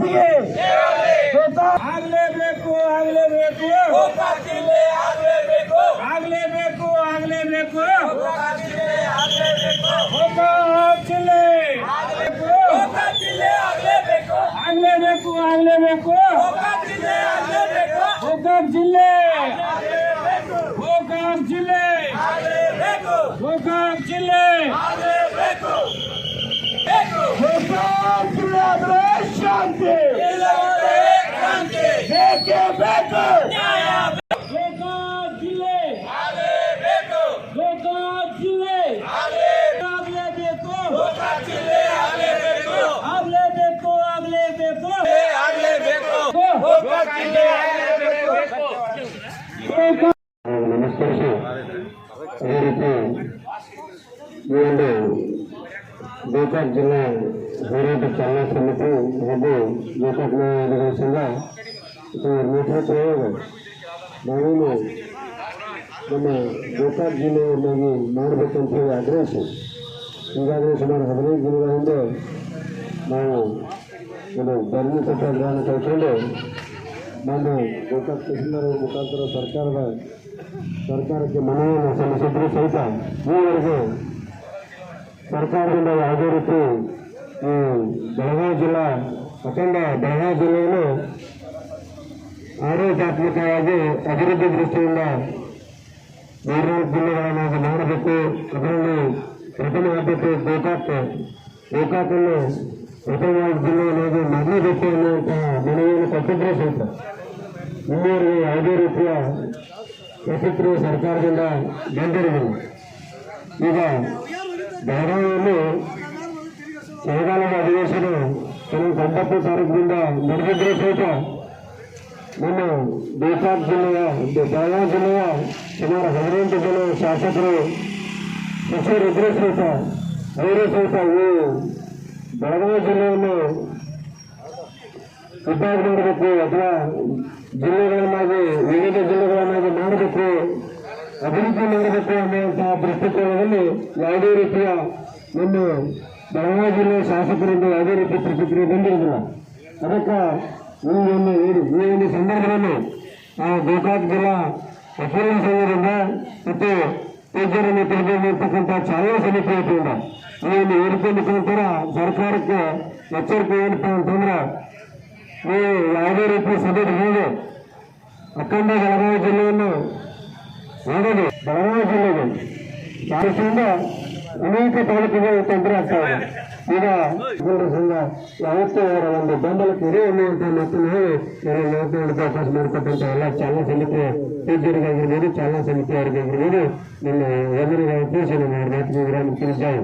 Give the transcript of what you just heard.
ನೀತಿಗೆ ಆಗ್ಲೇಬೇಕು ಆಗ್ಲೇಬೇಕು. ಆಗ್ಲೇಬೇಕು ಆಗ್ಲೇಬೇಕು. ಆಗ್ಲೇಬೇಕು ಜಿಲ್ಲೆ ಆಗ್ಲೇಬೇಕು. ಆಗ್ಲೇಬೇಕು. ಆಗ್ಲೇಬೇಕು ಜಿಲ್ಲೆ. ಶಾಂತಿ ಬೇಕೇ ಬೇಕು? ಗೋಕಾಕ್ ಜಿಲ್ಲೆ! ಗೋಕಾಕ್ ಜಿಲ್ಲೆ! ಆಗ್ಲೇಬೇಕು! ಆಗ್ಲೇಬೇಕು ಆಗ್ಲೇಬೇಕು! ಅದೇ ರೀತಿ ಗೋಕಾಕ್ ಜಿಲ್ಲಾ ಹೋರಾಟ ಚಾಲನಾ ಸಮಿತಿ ಹಾಗೂ ಗೋಕಾಕ್ ನ್ಯಾಯಾಲಯಗಳ ಸಂಘ ಇದರ ನೇತೃತ್ವದಾಗ ನಾವೇನು ನಮ್ಮ ಗೋಕಾಕ್ ಜಿಲ್ಲೆಯನ್ನಾಗಿ ಮಾಡಬೇಕಂತ ಹೇಳಿ ಆಗ್ರಹಿಸಿ ಈಗಾಗಲೇ ಸುಮಾರು ಹದಿನೈದು ದಿನಗಳ ಹಿಂದೆ ನಾವು ಒಂದು ಧರಣಿ ಸತ್ಯಾಗ್ರಹವನ್ನು ಕೈಗೊಂಡು ನಾನು ಗೋಕಾಕ್ ತಹಸೀಲ್ದಾರ್ ಮುಖಾಂತರ ಸರ್ಕಾರದ ಸರ್ಕಾರಕ್ಕೆ ಮನವಿಯನ್ನು ಸಲ್ಲಿಸಿದ್ರು ಸಹಿತ ಈವರೆಗೆ ಸರ್ಕಾರದಿಂದ ಯಾವುದೇ ರೀತಿ, ಈ ಬೆಳಗಾವಿ ಜಿಲ್ಲಾ ಅಖಂಡ ಬೆಳಗಾವಿ ಜಿಲ್ಲೆಯನ್ನು ಆಡಳಿತಾತ್ಮಕವಾಗಿ ಅಭಿವೃದ್ಧಿ ದೃಷ್ಟಿಯಿಂದ ಬೇರೆ ಜಿಲ್ಲೆಗಳನ್ನಾಗಿ ಮಾಡಬೇಕು ಅದರಲ್ಲಿ ಪ್ರಥಮ ಆದ್ಯತೆ ಗೋಕಾಕ್. ಗೋಕಾಕನ್ನು ಪ್ರಥಮವಾಗಿ ಜಿಲ್ಲೆಯನ್ನಾಗಿ ಮಾಡಲೇಬೇಕು ಅನ್ನುವಂತಹ ಮನವಿಯನ್ನು ಕೊಟ್ಟಿದ್ರೆ ಸಹಿತ ಇನ್ನೂರಿಗೆ ಯಾವುದೇ ರೀತಿಯ ಪ್ರತಿಕ್ರಿಯೆ ಸರ್ಕಾರದಿಂದ ಬಂದಿರಲಿಲ್ಲ ಈಗ ಬೆಳಗಾವಿಯಲ್ಲಿ ಚಳಿಗಾಲದ ಅಧಿವೇಶನ ಕೆಲವು ಒಂಬತ್ತು ತಾರೀಕಿನಿಂದ ನಡೆದಿದ್ರೆ ಸಹಿತ ನಮ್ಮ ಗೋಕಾಕ್ ಜಿಲ್ಲೆಯ ಬೆಳಗಾವಿ ಜಿಲ್ಲೆಯ ಸುಮಾರು ಹದಿನೆಂಟು ಜನ ಶಾಸಕರು ಸಚಿವರಿದ್ದರೆ ಸಹಿತ ಅವರು ಸಹಿತ ಈ ಬೆಳಗಾವಿ ಜಿಲ್ಲೆಯನ್ನು ವಿಭಾಗ ಮಾಡಬೇಕು ಅಥವಾ ಜಿಲ್ಲೆಗಳನ್ನಾಗಿ ವಿವಿಧ ಜಿಲ್ಲೆಗಳನ್ನಾಗಿ ಮಾಡಬೇಕು ಅಭಿವೃದ್ಧಿ ಮಾಡಬೇಕು ಅನ್ನುವಂತಹ ದೃಷ್ಟಿಕೋನದಲ್ಲಿ ಯಾವುದೇ ರೀತಿಯ ನಮ್ಮ ಬೆಳಗಾವಿ ಜಿಲ್ಲೆ ಶಾಸಕರಿಂದ ಯಾವುದೇ ರೀತಿ ಪ್ರತಿಕ್ರಿಯೆ ಬಂದಿರುವುದಿಲ್ಲ. ಅದಕ್ಕೆ ಒಂದು ಈ ಒಂದು ಸಂದರ್ಭದಲ್ಲಿ ಗೋಕಾಕ್ ಜಿಲ್ಲಾ ವಕೀಲರ ಸಂಘದಿಂದ ಮತ್ತು ತಜ್ಞರ ನೇತೃತ್ವದಲ್ಲಿ ಚಾಲನೆ ಸಮಿತಿ ವತಿಯಿಂದ ಈ ಒಂದು ಸರ್ಕಾರಕ್ಕೆ ಎಚ್ಚರಿಕೆ ಏನಪ್ಪ ಅಂತಂದ್ರೆ ನೀವು ಯಾವುದೇ ರೀತಿ ಸಭೆ ಹೇಗೆ ಅಖಂಡ ಬೆಳಗಾವಿ ಜಿಲ್ಲೆಯನ್ನು ಮಾಡೋದು ಬೆಳಗಾವಿ ಜಿಲ್ಲೆಗೆ ಭಾರತದಿಂದ ಅನೇಕ ತಾಲೂಕುಗಳು ತೊಂದರೆ ಆಗ್ತಾ ಇದೆ ಈಗ ಜನರ ಸಂಘ ಯಾವತ್ತೂ ಅವರ ಒಂದು ಬೆಂಬಲ ಇರಿ ಅನ್ನುವಂಥ ಮಾತನ್ನು ಹೇಳಿ ಎಲ್ಲ ಮಾತನಾಡೋಕೆ ಅವಕಾಶ ಮಾಡಿಕೊಟ್ಟಂತ ಎಲ್ಲ ಚಾಲನಾ ಸಮಿತಿಯ ಸದಸ್ಯರಿಗಾಗಿರ್ಬೋದು ಚಾಲನಾ ಸಮಿತಿಯವರಿಗಾಗಿರ್ಬೋದು, ನಿಮ್ಮ ಎದುರಿಗಾಗಿ ತಿಳಿಸಿ ನಮ್ಮ ಮಾತಿಗೆ ವಿರಾಮ ತಿಳಿಸಿದ್ದಾರೆ